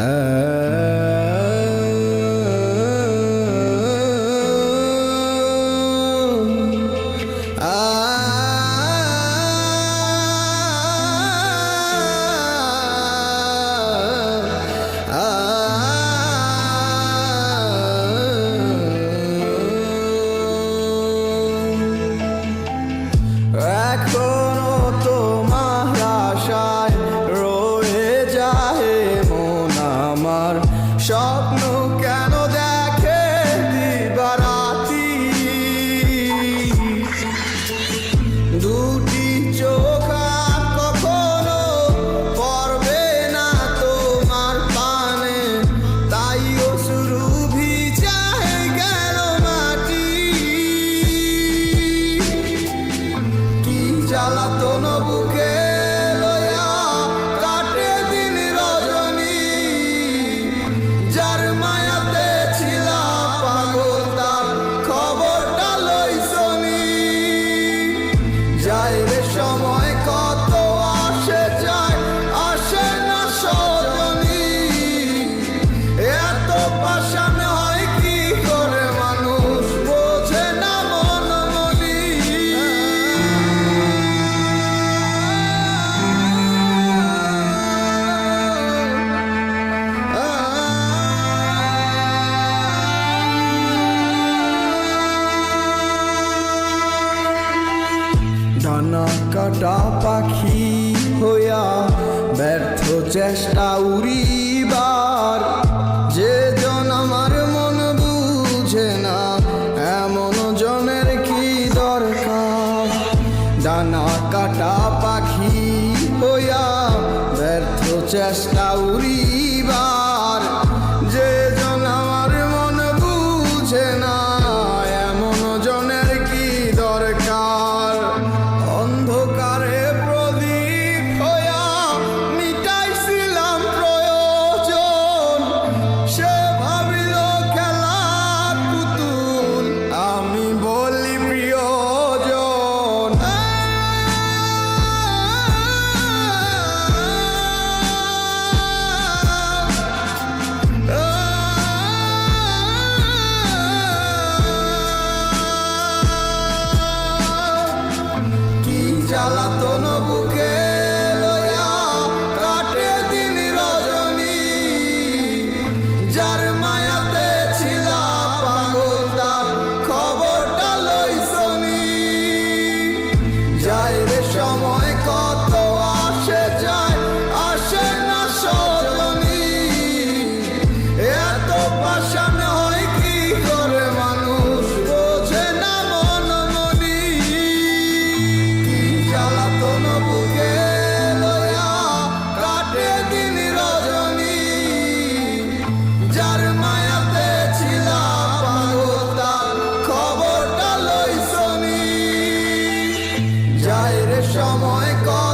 Uh... জ্বালাতন বুকে ডানা কাটা পাখি হইয়া ব্যর্থ চেষ্টা উড়িবার। যে জন আমার মন বুঝে না, এমন জনের কি দরকার? ডানা কাটা পাখি হইয়া ব্যর্থ চেষ্টা উড়ি জ্বালাতন বুকে লয়া কাটে দিন রজনী। যার যার যায় সময় কম